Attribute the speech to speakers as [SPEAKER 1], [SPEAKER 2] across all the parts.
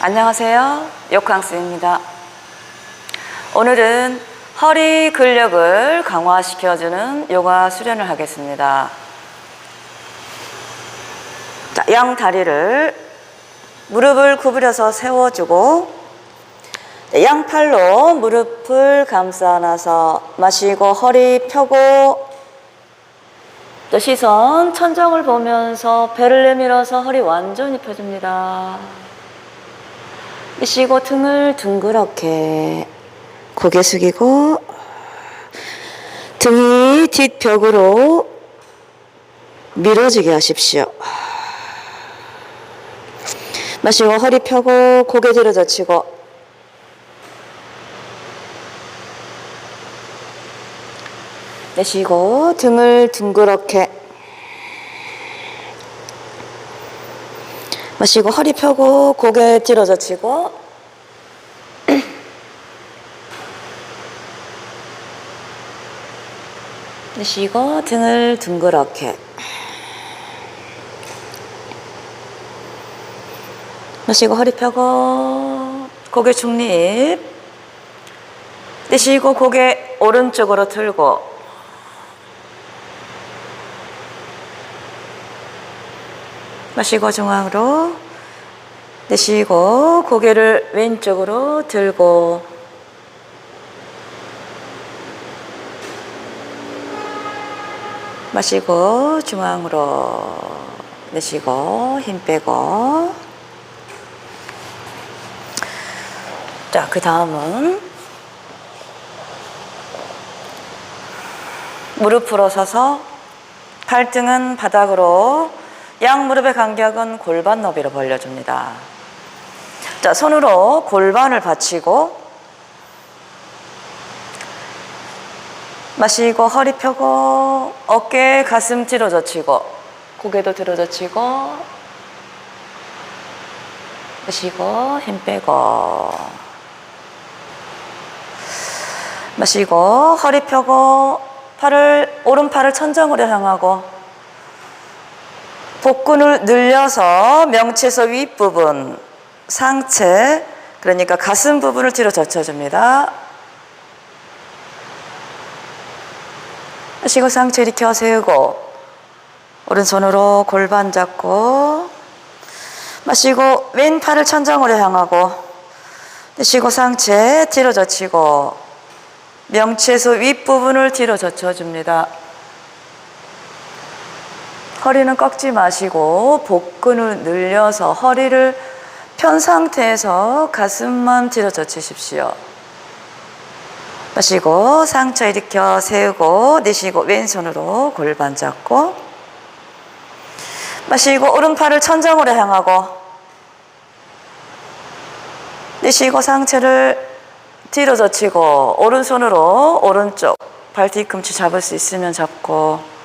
[SPEAKER 1] 안녕하세요. 욕캉스입니다. 오늘은 허리 근력을 강화시켜주는 요가 수련을 하겠습니다. 자, 양 다리를 무릎을 구부려서 세워주고 네, 양팔로 무릎을 감싸 안아서 마시고 허리 펴고 또 시선 천정을 보면서 배를 내밀어서 허리 완전히 펴줍니다. 쉬고 등을 둥그렇게 고개 숙이고 등이 뒷벽으로 밀어지게 하십시오. 마시고 허리 펴고 고개 들어 젖히고 내쉬고 등을 둥그렇게 마시고 허리 펴고 고개 뒤로 젖히고. 내쉬고 등을 둥그렇게. 마시고 허리 펴고 고개 중립. 내쉬고 고개 오른쪽으로 틀고 마시고 중앙으로 내쉬고 고개를 왼쪽으로 들고 마시고 중앙으로 내쉬고 힘 빼고. 자, 그 다음은 무릎으로 서서 팔등은 바닥으로 양 무릎의 간격은 골반 너비로 벌려줍니다. 자, 손으로 골반을 받치고 마시고 허리 펴고 어깨 가슴 뒤로 젖히고 고개도 뒤로 젖히고 마시고 힘 빼고 마시고 허리 펴고 팔을 오른팔을 천장으로 향하고 복근을 늘려서 명체에서 윗부분 상체 그러니까 가슴 부분을 뒤로 젖혀줍니다. 마시고 상체 일으켜 세우고 오른손으로 골반 잡고 마시고 왼팔을 천장으로 향하고 내쉬고 상체 뒤로 젖히고 명치에서 윗부분을 뒤로 젖혀줍니다. 허리는 꺾지 마시고 복근을 늘려서 허리를 편 상태에서 가슴만 뒤로 젖히십시오. 마시고 상체 일으켜 세우고 내쉬고 왼손으로 골반 잡고 마시고 오른팔을 천장으로 향하고 내쉬고 상체를 뒤로 젖히고 오른손으로 오른쪽 발 뒤꿈치 잡을 수 있으면 잡고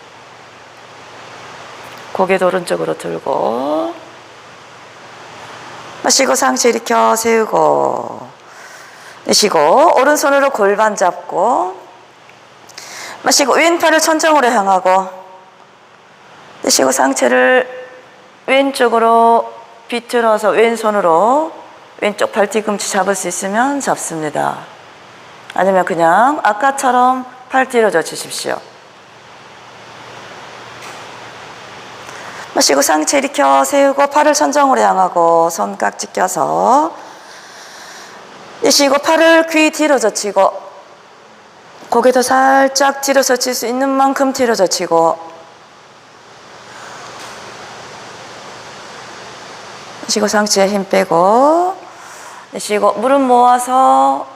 [SPEAKER 1] 고개도 오른쪽으로 들고 마시고 상체 일으켜 세우고 내쉬고 오른손으로 골반 잡고 마시고 왼팔을 천장으로 향하고 내쉬고 상체를 왼쪽으로 비틀어서 왼손으로 왼쪽 발 뒤꿈치 잡을 수 있으면 잡습니다. 아니면 그냥 아까처럼 팔 뒤로 젖히십시오. 마시고 상체 일으켜 세우고 팔을 천정으로 향하고 손깍지 껴서 내쉬고 팔을 귀 뒤로 젖히고 고개도 살짝 뒤로 젖힐 수 있는 만큼 뒤로 젖히고 내쉬고 상체에 힘 빼고 내쉬고 무릎 모아서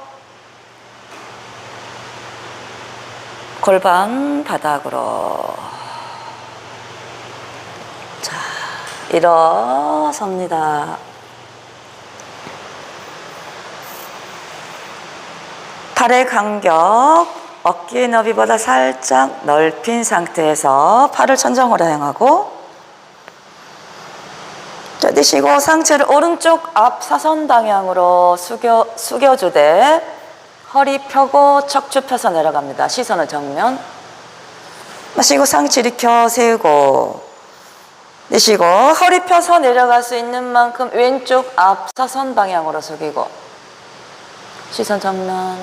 [SPEAKER 1] 골반 바닥으로 일어섭니다. 팔의 간격 어깨 너비보다 살짝 넓힌 상태에서 팔을 천정으로 향하고 자, 내쉬고 상체를 오른쪽 앞 사선 방향으로 숙여, 숙여주되 허리 펴고 척추 펴서 내려갑니다. 시선을 정면. 마시고 상체 일으켜 세우고 내쉬고 허리 펴서 내려갈 수 있는 만큼 왼쪽 앞 사선 방향으로 숙이고 시선 정면.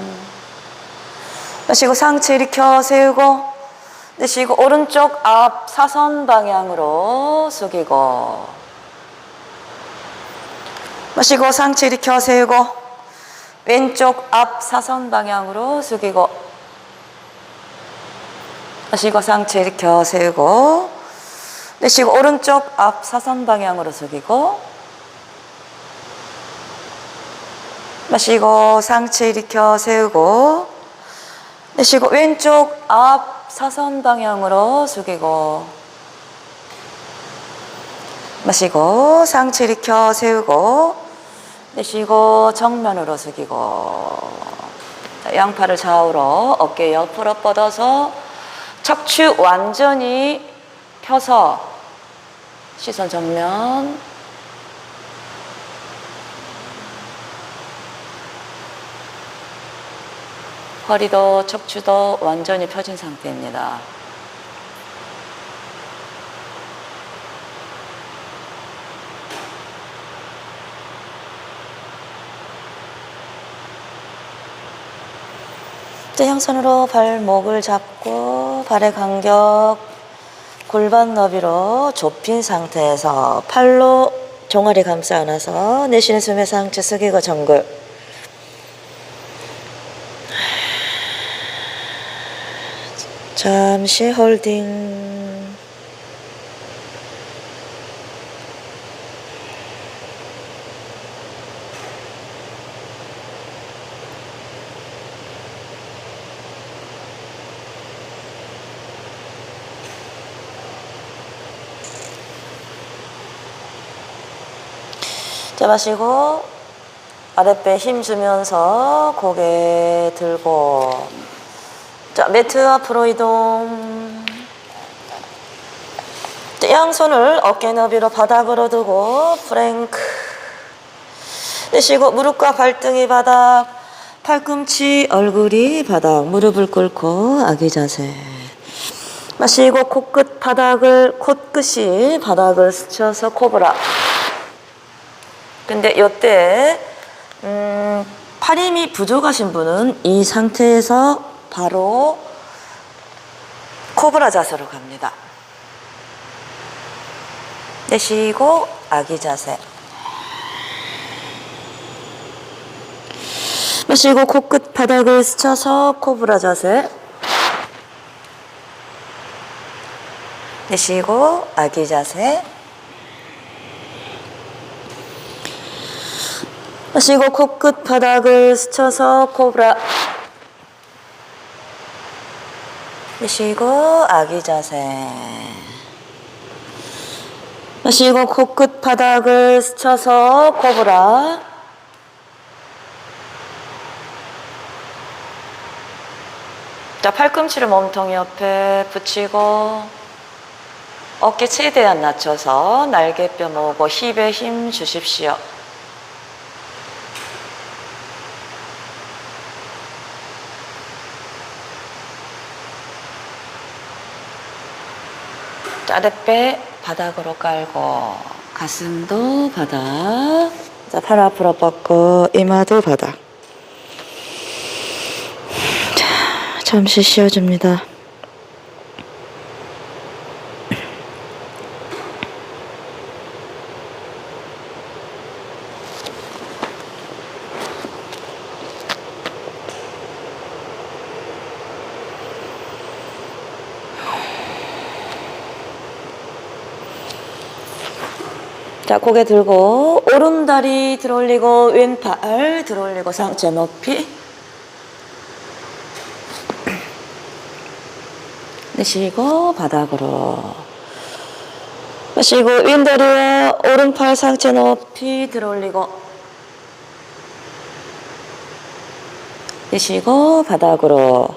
[SPEAKER 1] 내쉬고 상체 일으켜 세우고 내쉬고 오른쪽 앞 사선 방향으로 숙이고 마시고 상체 일으켜 세우고 왼쪽 앞 사선 방향으로 숙이고 마시고 상체 일으켜 세우고 내쉬고 오른쪽 앞 사선 방향으로 숙이고 마시고 상체 일으켜 세우고 내쉬고 왼쪽 앞 사선 방향으로 숙이고 마시고 상체 일으켜 세우고 내쉬고 정면으로 숙이고. 자, 양팔을 좌우로 어깨 옆으로 뻗어서 척추 완전히 펴서 시선 정면 허리도 척추도 완전히 펴진 상태입니다. 이제 양손으로 발목을 잡고 발의 간격 골반 너비로 좁힌 상태에서 팔로 종아리 감싸 안아서 내쉬는 숨에 상체 숙이고 정글 잠시 홀딩 자 마시고 아랫배 힘 주면서 고개 들고. 자 매트 앞으로 이동. 자, 양손을 어깨 너비로 바닥으로 두고 프랭크. 내쉬고 무릎과 발등이 바닥. 팔꿈치 얼굴이 바닥. 무릎을 꿇고 아기 자세. 마시고 코끝 바닥을 콧끝이 바닥을 스쳐서 코브라 근데 이때 음, 팔 힘이 부족하신 분은 이 상태에서 바로 코브라 자세로 갑니다. 내쉬고 아기 자세. 마시고 코끝 바닥을 스쳐서 코브라 자세. 내쉬고 아기 자세. 마시고 코끝 바닥을 스쳐서 코브라. 내쉬고 아기 자세. 마시고 코끝 바닥을 스쳐서 코브라. 자 팔꿈치를 몸통 옆에 붙이고 어깨 최대한 낮춰서 날개뼈 모으고 힙에 힘 주십시오 아랫배 바닥으로 깔고. 가슴도 바닥. 자, 팔 앞으로 뻗고 이마도 바닥. 자, 잠시 쉬어줍니다 자, 고개 들고 오른 다리 들어올리고 왼팔 들어올리고 상체 높이. 내쉬고 바닥으로. 마시고 왼다리와 오른팔 상체 높이 들어올리고. 내쉬고 바닥으로.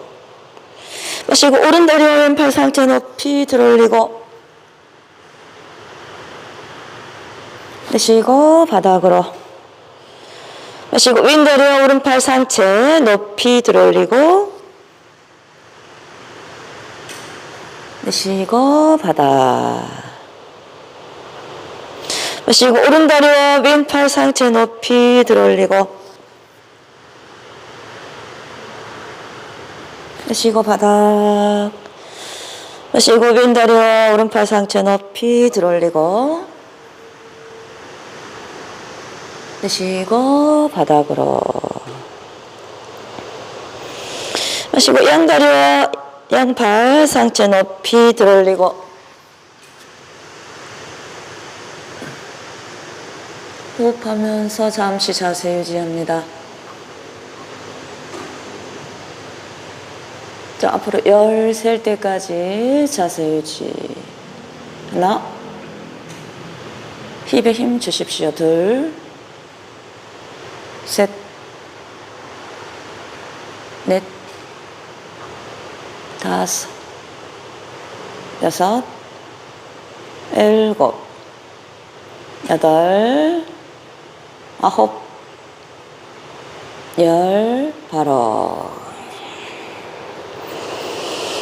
[SPEAKER 1] 마시고 오른다리와 왼팔 상체 높이 들어올리고 내쉬고 바닥으로. 마시고 왼다리와 오른팔 상체 높이 들어올리고 내쉬고 바닥. 마시고 오른다리와 왼팔 상체 높이 들어올리고 마시고 바닥. 마시고 왼다리와 오른팔 상체 높이 들어올리고 마시고 바닥으로 마시고 양다리와 양발 상체 높이 들어올리고 호흡하면서 잠시 자세 유지합니다. 자, 앞으로 열 셀 때까지 자세 유지. 하나. 힙에 힘 주십시오. 둘. 셋. 넷. 다섯. 여섯. 일곱. 여덟. 아홉. 열. 바로.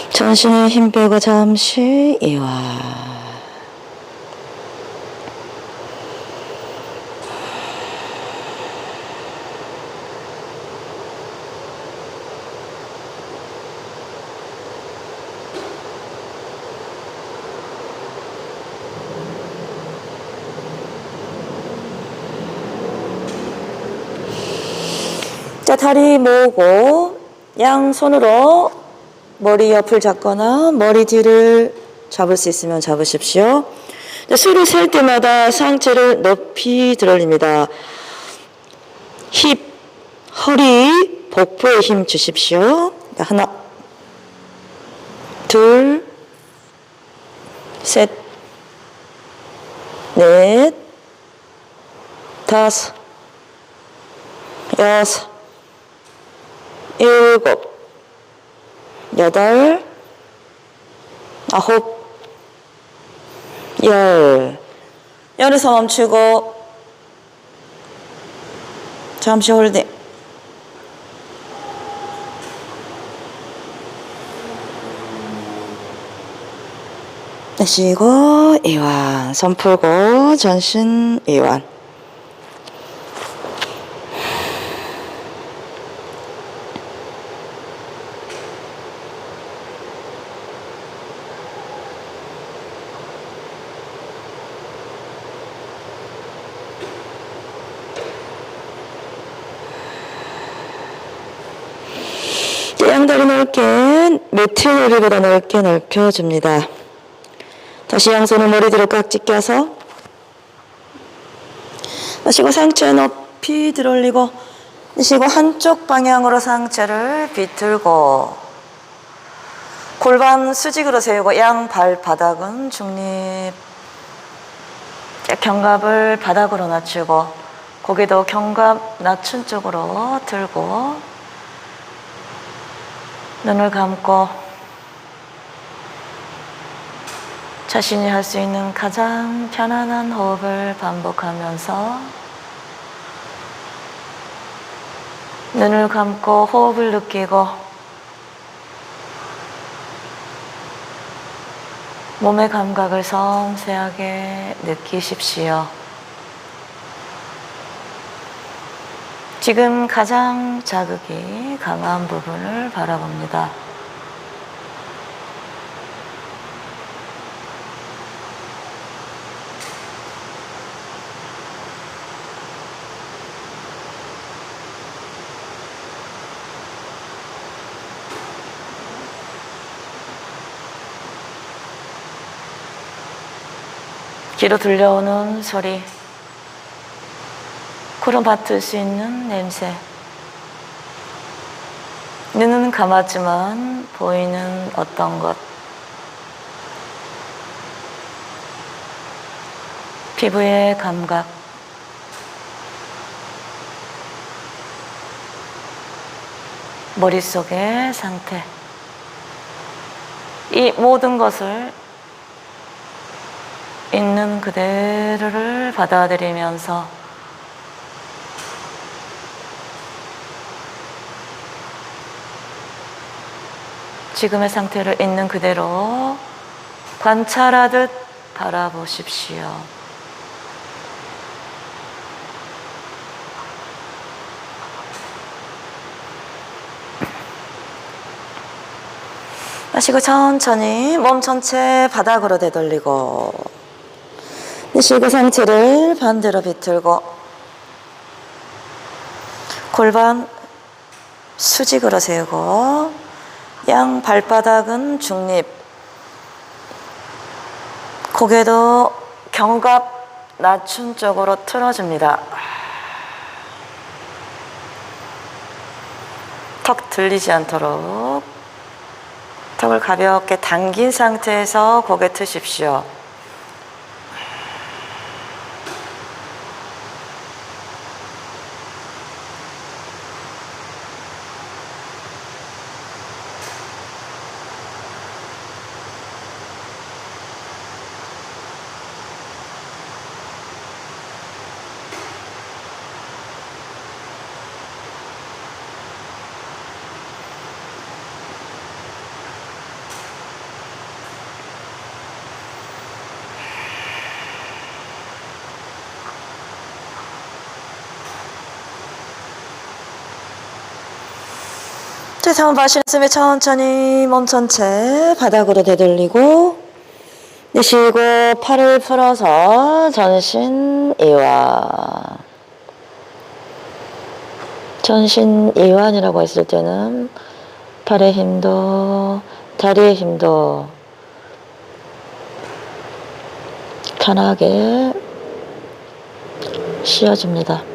[SPEAKER 1] 전신에 힘 빼고 잠시 이완. 다리 모으고 양손으로 머리 옆을 잡거나 머리 뒤를 잡을 수 있으면 잡으십시오. 자, 술을 셀 때마다 상체를 높이 들어올립니다. 힙, 허리, 복부에 힘 주십시오. 자, 하나, 둘, 셋, 넷, 다섯, 여섯, 일곱, 여덟, 아홉, 열. 열에서 멈추고 잠시 홀딩. 내쉬고 이완. 손 풀고 전신 이완. 자, 양다리 매트 머리보다 넓게 넓혀줍니다. 다시 양손을 머리 뒤로 깍지 껴서 마시고 상체 높이 들어올리고 내쉬고 한쪽 방향으로 상체를 비틀고 골반 수직으로 세우고 양 발바닥은 중립 견갑을 바닥으로 낮추고 고개도 견갑 낮춘 쪽으로 들고 눈을 감고 자신이 할 수 있는 가장 편안한 호흡을 반복하면서 눈을 감고 호흡을 느끼고 몸의 감각을 섬세하게 느끼십시오. 지금 가장 자극이 강한 부분을 바라봅니다. 귀로 들려오는 소리, 코로 맡을 수 있는 냄새. 눈은 감았지만 보이는 어떤 것. 피부의 감각. 머릿속의 상태. 이 모든 것을 있는 그대로를 받아들이면서 지금의 상태를 있는 그대로 관찰하듯 바라보십시오. 마시고 천천히 몸 전체 바닥으로 되돌리고 실고 상체를 반대로 비틀고 골반 수직으로 세우고 양 발바닥은 중립 고개도 견갑 낮춘 쪽으로 틀어줍니다. 턱 들리지 않도록 턱을 가볍게 당긴 상태에서 고개 트십시오. 자, 한번 마시는 숨에 천천히 몸 전체 바닥으로 되돌리고 내쉬고 팔을 풀어서 전신 이완 전신 이완이라고 했을 때는 팔의 힘도 다리의 힘도 편하게 쉬어줍니다.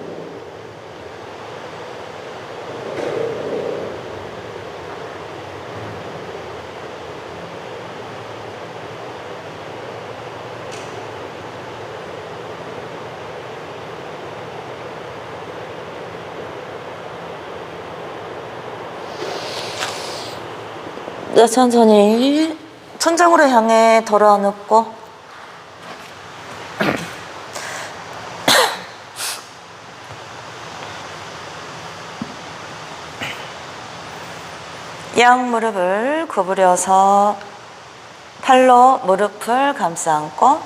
[SPEAKER 1] 네, 천천히. 천장으로 향해 돌아 눕고. 양 무릎을 구부려서 팔로 무릎을 감싸 안고.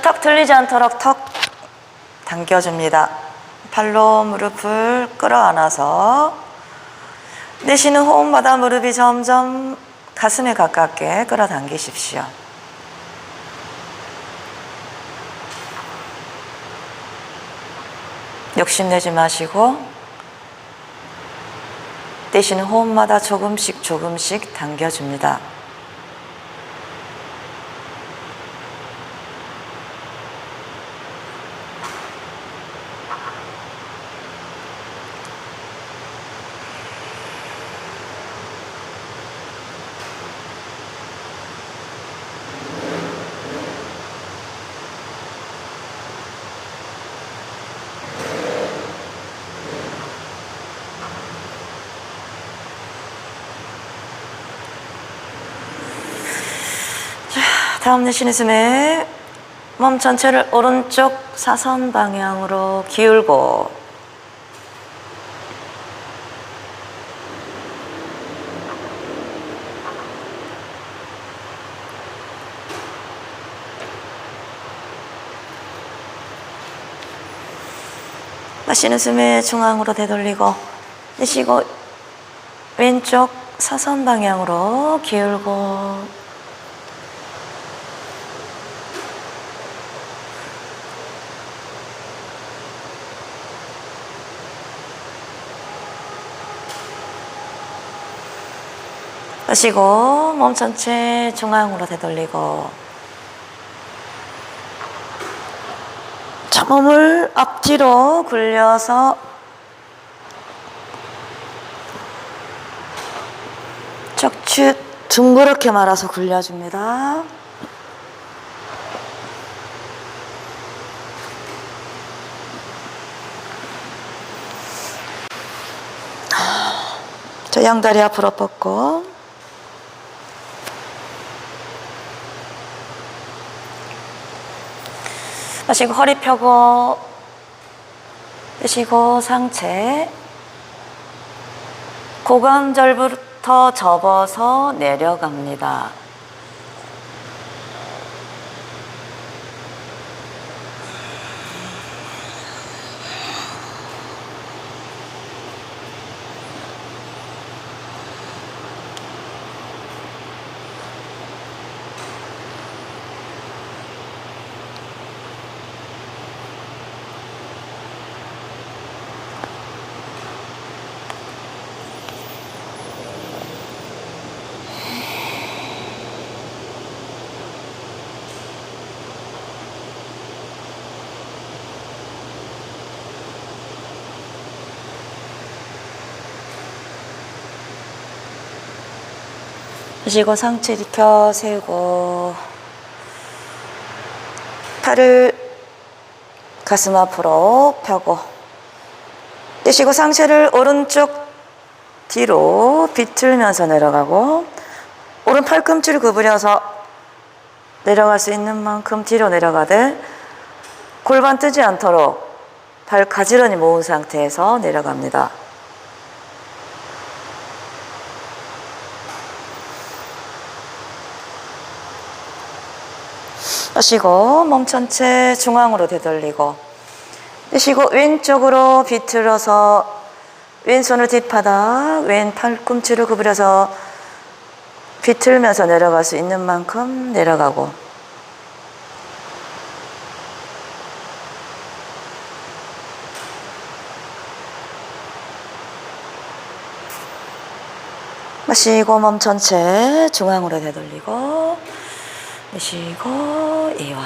[SPEAKER 1] 턱 들리지 않도록 턱 당겨줍니다. 팔로 무릎을 끌어안아서 내쉬는 호흡마다 무릎이 점점 가슴에 가깝게 끌어당기십시오. 욕심내지 마시고 내쉬는 호흡마다 조금씩 조금씩 당겨줍니다. 다음 내쉬는 숨에 몸 전체를 오른쪽 사선 방향으로 기울고 마시는 숨에 중앙으로 되돌리고 내쉬고 왼쪽 사선 방향으로 기울고 마시고 몸 전체 중앙으로 되돌리고 자 몸을 앞뒤로 굴려서 척추 둥그렇게 말아서 굴려줍니다. 자 양다리 앞으로 뻗고 마시고 허리 펴고 내쉬고 상체 고관절부터 접어서 내려갑니다. 쉬고 상체 일으켜 세우고 팔을 가슴 앞으로 펴고 내쉬고 상체를 오른쪽 뒤로 비틀면서 내려가고 오른 팔꿈치를 구부려서 내려갈 수 있는 만큼 뒤로 내려가되 골반 뜨지 않도록 발 가지런히 모은 상태에서 내려갑니다. 쉬고 몸 전체 중앙으로 되돌리고 쉬고 왼쪽으로 비틀어서 왼손을 뒷바닥 왼 팔꿈치를 구부려서 비틀면서 내려갈 수 있는 만큼 내려가고. 마시고 몸 전체 중앙으로 되돌리고 내쉬고 이와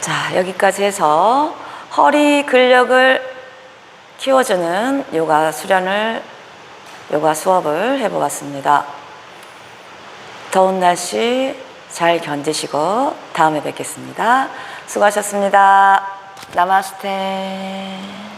[SPEAKER 1] 자 여기까지 해서 허리 근력을 키워주는 요가 수련을 요가 수업을 해보았습니다. 더운 날씨 잘 견디시고 다음에 뵙겠습니다. 수고하셨습니다. 나마스테.